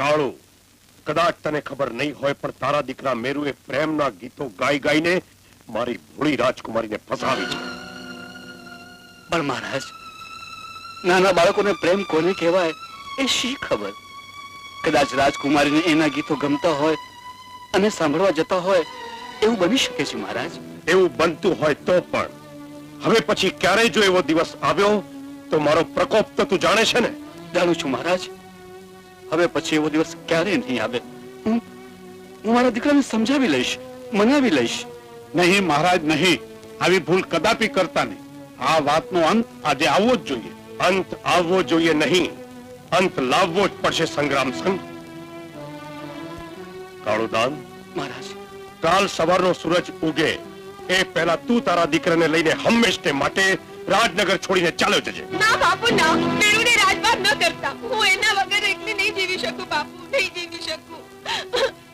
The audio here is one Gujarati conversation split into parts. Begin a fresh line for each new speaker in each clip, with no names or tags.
કાળુ કદાચ તને ખબર નહીં હોય પણ તારા દીકરા મેરુએ પ્રેમના ગીતો ગાઈ ગાઈને મારી ભોળી રાજકુમારીને ફસાવી છે.
પણ મહારાજ નાના બાળકોને પ્રેમ કોને કહેવાય એ શી ખબર? કદાચ રાજકુમારીને એના ગીતો ગમતા હોય અને સાંભળવા જતા હોય એવું બની શકે છે મહારાજ?
એવું બનતું હોય તો પણ. હવે પછી ક્યારેય જો એવો દિવસ આવ્યો તો મારો પ્રકોપ તો તું જાણે છે ને?
જાણું છું મહારાજ. હવે પછી એવો દિવસ ક્યારેય નહીં આવે. હું હું મારા દીકરાને સમજાવી લઈશ મનાવી લઈશ.
નહીં મહારાજ નહીં. આવી ભૂલ કદાપી કરતા નહીં. આ વાતનો અંત આજે આવવો જ જોઈએ.
અંત આવવો જોઈએ નહીં. અંત લાવવો જ પડશે સંગ્રામ સંઘ. કાળુદાન
મહારાજ.
કાલ સવારનો સૂરજ ઉગે. એ પહેલા તું તારા દીકરાને લઈને હંમેશને માટે રાજનગર છોડીને ચાલ્યો જજે.
ના બાપુ ના. મેરુને રાજભાગ ન કરતા. હું એના વગર એકલી શકું બાપુ? નહીં જીવી શકું.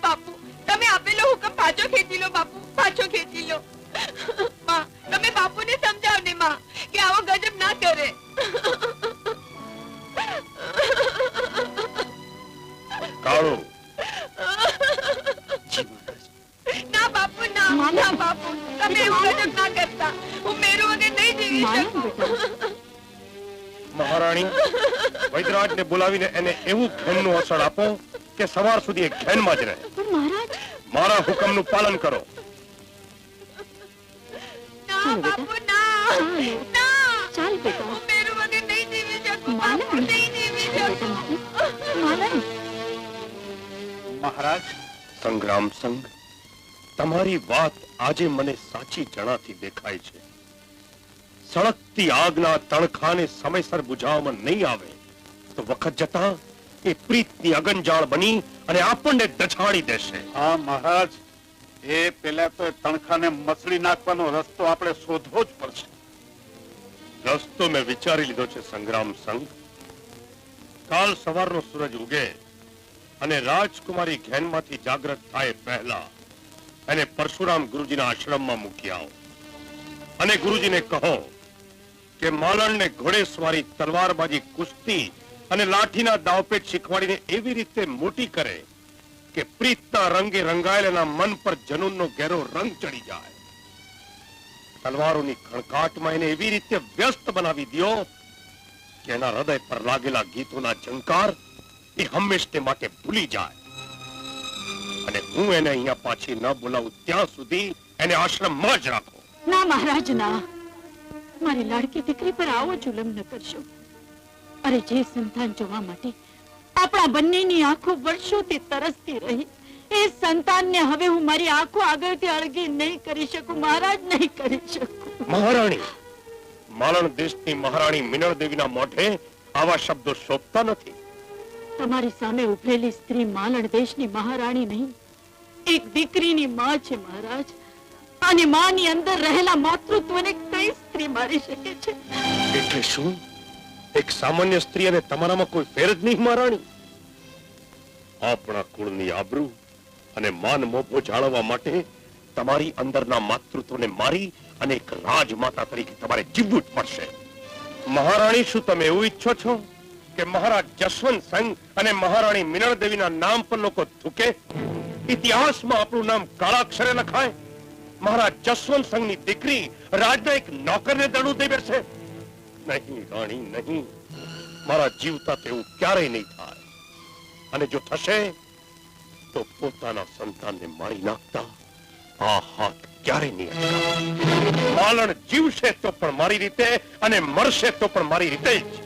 બાપુ તમે આપેલો હુકમ પાછો ખેંચી લો બાપુ. પાછો ખેંચી લો. માં તમે બાપુને સમજાવ ને માં કે આવો ગજબ ના કરે.
કાળુ.
ના બાપુ ના ના બાપુ. તમે એવું ગજબ ના કરતા. હું મેરું વગર નહીં જીવી શકું.
મહારાણી વૈદરાજને બોલાવીને એને એવું ઘેનનું અસર આપો કે સવાર સુધી એ ઘેનમાં જ રહે. મારા હુકમનું પાલન કરો.
ચાલ બેટા.
મહારાજ
સંગ્રામ સંઘ તમારી વાત આજે મને સાચી જણાતી દેખાય છે. સળગતી આગના તણખાને સમયસર બુઝાવવામાં નહીં આવે. તો વખત જતા એ પ્રીતની અગનજાળ બની અને આપણને દછાડી દેશે.
હા મહારાજ. એ પેલા તો તણખાને મસળી નાખવાનો રસ્તો આપણે શોધવો જ પડશે.
રસ્તો મેં વિચારી લીધો છે સંગ્રામ સંઘ. કાલ સવારનો સૂરજ ઉગે અને રાજકુમારી ઘેનમાંથી જાગ્રત થાય પહેલા એને પરશુરામ ગુરુજીના આશ્રમમાં મૂકી આવો. અને ગુરુજીને કહો કે માલણને ઘોડેસવારી તલવારબાજી, કુસ્તી અને લાઠીના દાવપેટ શીખવાડીને એવી રીતે મોટી કરે કે પ્રીતના રંગે રંગાયેલાના મન પર જનૂનનો ઘેરો રંગ ચડી જાય. તલવારોની ખણકાટમાં એને એવી રીતે વ્યસ્ત બનાવી દો કે એના હૃદય પર લાગેલા ગીતોના ઝંકાર એ હંમેશને માટે ભૂલી જાય. અને હું એને અહીંયા પાછી ન બોલાવું, ત્યાં સુધી એને આશ્રમમાં જ રાખો.
ના મહારાજ ના મારી લાડકી દીકરી પર આવો જુલમ ન કરશો. અરે જે સંતાન જોવા માટે આપણા બંનેની આંખો વર્ષોથી તરસતી રહી એ સંતાનને હવે હું મારી આંખો આગળથી અળગી નહીં કરી શકું મહારાજ નહીં કરી શકું.
મહારાણી માલણ દેશની મહારાણી મિનળ દેવીના મોઢે આવા શબ્દો શોભતા નથી.
તમારી સામે ઉભરેલી સ્ત્રી માલણ દેશની મહારાણી નહીં. એક દીકરીની માં છે મહારાજ. અને માની અંદર રહેલા માતૃત્વને કઈ સ્ત્રી મારી શકે છે?
એટલે શું? એક સામાન્ય સ્ત્રી અને તમારામાં કોઈ ફેર જ નહીં, મહારાણી? આપણા કુળની આબરૂ અને માન મોભો જાળવવા માટે તમારી અંદરના માતૃત્વને મારી અને એક રાજમાતા તરીકે તમારે જીવવું જ પડશે. મહારાણી, શું તમે એવું ઈચ્છો છો કે મહારાજ જશવંત સંઘ અને મહારાણી મિનળ દેવીના નામ પર લોકો થૂકે? ઇતિહાસમાં આપણું નામ કાળા અક્ષરે લખાય. મહારાજ જસવંત સંઘની દીકરી રાજના એક નોકરને દડું દઈ બેસે. નહીં, રાણી, નહીં. મારા જીવતા તેવું ક્યારેય નહીં થાય. અને જો થશે, તો પોતાના સંતાનને મારી નાખતા આ હાથ ક્યારેય નહીં. માલણ જીવશે તો પણ મારી રીતે અને મરશે તો પણ મારી રીતે જ.